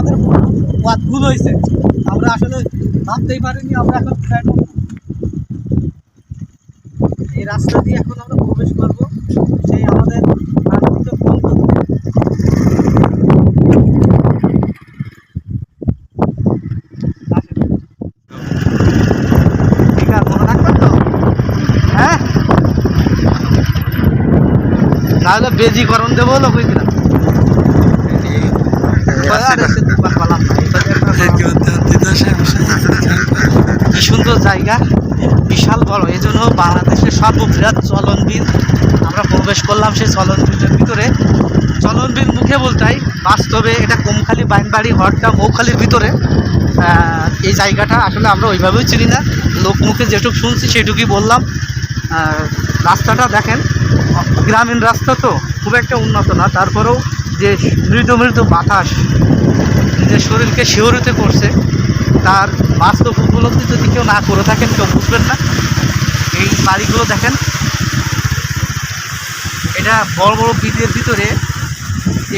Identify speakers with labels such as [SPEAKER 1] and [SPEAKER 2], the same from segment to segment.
[SPEAKER 1] আমাদের পথ ভুল হয়েছে। আমরা আসলে ভাবতেই পারিনি, আমরা এখন ঢুকবো। এই রাস্তা দিয়ে এখন আমরা প্রবেশ করব, সেই আমাদের হ্যাঁ? তাহলে বেজিকরণ দেবো লোক কিনা কি সুন্দর জায়গা বিশাল বড়। এই জন্য বাংলাদেশের সর্ববৃহৎ চলনবিল আমরা প্রবেশ করলাম সেই চলনবিলের ভিতরে। চলনবিল মুখে বলতাই বাস্তবে এটা কোমখালি, বাইনবাড়ি হরটা মৌখালির ভিতরে। এই জায়গাটা আসলে আমরা ওইভাবেও চিনি না। লোক মুখে যেটুকু শুনছি সেটুকুই বললাম। রাস্তাটা দেখেন, গ্রামীণ রাস্তা তো, খুব একটা উন্নত না। তারপরেও যে মৃদু মৃদু বাতাস, নিজের শরীরকে শিহরিত করছে তার বাস্তব উপলব্ধি যদি কেউ না করে থাকেন, কেউ বুঝবেন না। এই বাড়িগুলো দেখেন। এটা বড় বড় বিলের ভিতরে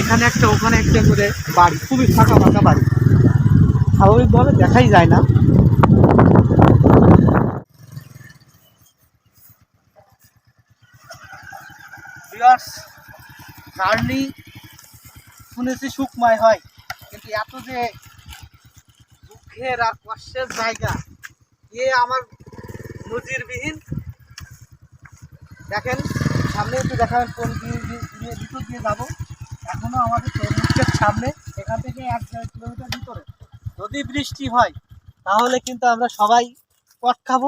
[SPEAKER 1] এখানে একটা, ওখানে একটা করে বাড়ি, খুবই ফাঁকা ফাঁকা বাড়ি। স্বাভাবিকভাবে দেখাই যায় না। জার্নি শুনেছি সুখময় হয়, কিন্তু এত যে দুঃখের আর কষ্টের জায়গা। এ আমার নজিরবিহীন। দেখেন, সামনে একটু দেখাবেন, কোন দিয়ে ভিতর দিয়ে যাব। এখনও আমাদের তরমুজের সামনে, এখান থেকে এক কিলোমিটার ভিতরে। যদি বৃষ্টি হয়, তাহলে কিন্তু আমরা সবাই পট খাব।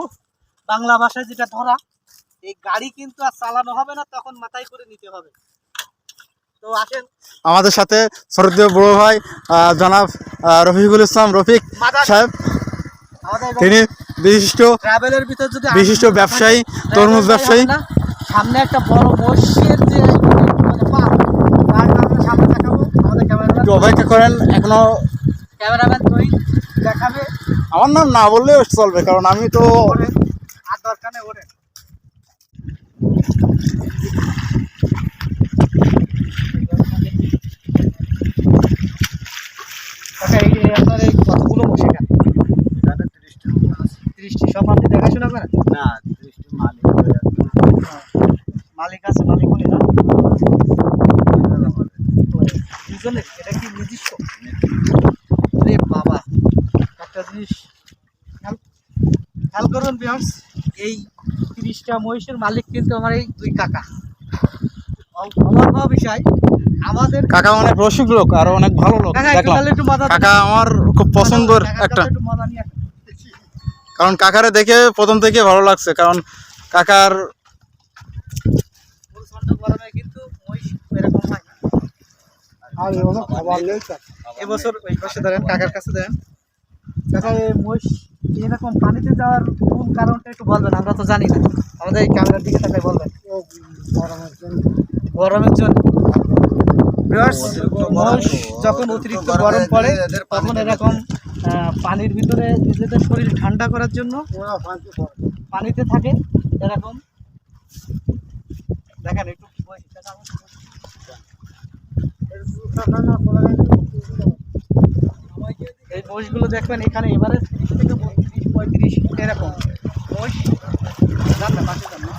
[SPEAKER 1] বাংলা ভাষায় যেটা ধরা, এই গাড়ি কিন্তু আর চালানো হবে না, তখন মাথায় করে নিতে হবে।
[SPEAKER 2] আমাদের সাথে শরদীয় বড় ভাই জনাব রফিকুল ইসলাম রফিক সাহেব। তিনি বিশিষ্ট
[SPEAKER 1] ট্রাভেলের ভিতর যদি
[SPEAKER 2] বিশিষ্ট ব্যবসায়ী, তরমুজ ব্যবসায়ী।
[SPEAKER 1] সামনে একটা বড় মৎস্যের যে মানে
[SPEAKER 2] একটু অপেক্ষা করেন এখনও
[SPEAKER 1] ক্যামেরাম্যান দেখাবে।
[SPEAKER 2] আমার নাম না বললেও চলবে কারণ আমি তো
[SPEAKER 1] আপনার এই কতগুলো বসে কেন ত্রিশটি সব আপনি দেখাশোনা করেন?
[SPEAKER 2] না
[SPEAKER 1] মালিক আছে মালিক উনি না দুজনে এটা কি নিজস্ব? রে বাবা একটা জিনিস খেয়াল করুন বিহার্স এই তিরিশটা মহিষের মালিক কিন্তু আমার এই দুই কাকা। অ- অবাক হওয়া বিষয়
[SPEAKER 2] কাকা অনেক রসিক লোক আর অনেক ভালো লোক দেখলাম।
[SPEAKER 1] মজা
[SPEAKER 2] কাকা আমার খুব পছন্দের একটা।
[SPEAKER 1] একটু মজা নিয়ে
[SPEAKER 2] কারণ কাকারে দেখে প্রথম থেকে ভালো লাগছে কারণ কাকার
[SPEAKER 1] প্রচণ্ড কিন্তু মহিষ এরকম হয় না। এবছর ওই পাশে ধরেন কাকার কাছে দেন কাকা মহিষ এরকম পানিতে যাওয়ার মূল কারণটা একটু বলবেন আমরা তো জানি না। আমাদের এই ক্যামেরার দিকে তাকাই বলবেন। গরমের জন্য। Viewers, মহিষ যখন অতিরিক্ত গরম পড়ে, তখন এরকম পানির ভিতরে নিজেদের শরীর ঠান্ডা করার জন্য পানিতে থাকে, এরকম। দেখেন, একটু এই মোষগুলো দেখবেন, এখানে এবারে তিরিশ থেকে বত্রিশ, পঁয়ত্রিশ, এরকম। মোষ যান না পাশে যান না।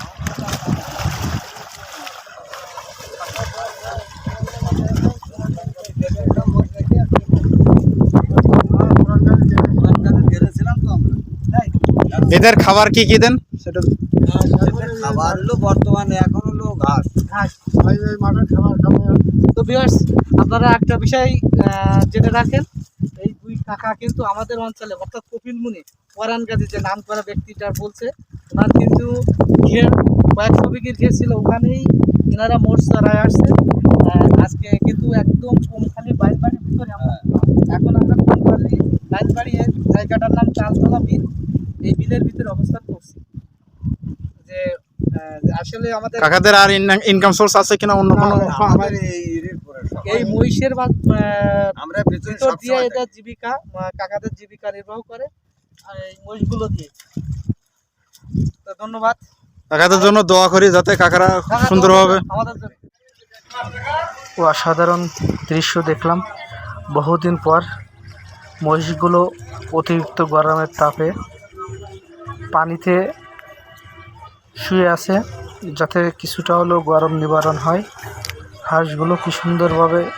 [SPEAKER 2] এদের খাবার কি কি দেন? সেটা
[SPEAKER 3] খাবার হলো বর্তমানে এখন হলো ঘাস।
[SPEAKER 1] ঘাস। তো ভিউয়ার্স আপনারা একটা বিষয় জেনে রাখেন। এই দুই কাকা কিন্তু আমাদের অঞ্চলে অর্থাৎ কপিল মুনি ওয়ারান গাজী যে নাম করা ব্যক্তিটা বলছে ওনার কিন্তু ঘের কয়েকশো বিঘির ঘের ছিল ওখানেই এনারা মোট চড়ায় আসছে। আজকে কিন্তু একদম কোমখালি বাইরবাড়ির ভিতরে আমরা এখন আমরা বাইরবাড়ি এর জায়গাটার নাম চালতলা বিল। এই বিলের ভিতরে অবস্থান করছি। যে আসলে আমাদের
[SPEAKER 2] কাকাদের আর ইনকাম সোর্স আছে কিনা অন্য কোনো?
[SPEAKER 3] আমাদের এই
[SPEAKER 1] মহিষের বা
[SPEAKER 3] আমরা ভিতর
[SPEAKER 1] দিয়ে এটা জীবিকা কাকাদের জীবিকা নির্বাহ করে আর এই মহিষগুলো দিয়ে। তো ধন্যবাদ।
[SPEAKER 2] কাকাদের জন্য দোয়া করি যাতে কাকারা
[SPEAKER 1] কাকা,
[SPEAKER 2] সুন্দরভাবে
[SPEAKER 1] আমাদের জন্য। অসাধারণ দৃশ্য দেখলাম। বহুদিন পর
[SPEAKER 2] মহিষগুলো অতিরিক্ত গরমের তাপে পানিতে শুয়ে আছে যাতে কিছুটা হলেও গরম নিবারণ হয়। হাঁসগুলো কি সুন্দরভাবে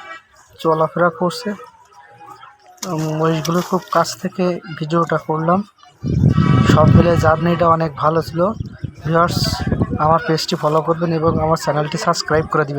[SPEAKER 2] চলাফেরা করছে। উম, মহিষগুলোর খুব কাছ থেকে ভিডিওটা করলাম। সব মিলে জার্নিটা অনেক ভালো ছিল। ভিউয়ার্স আমার পেজটি ফলো করবেন এবং আমার চ্যানেলটি সাবস্ক্রাইব করে দিবেন।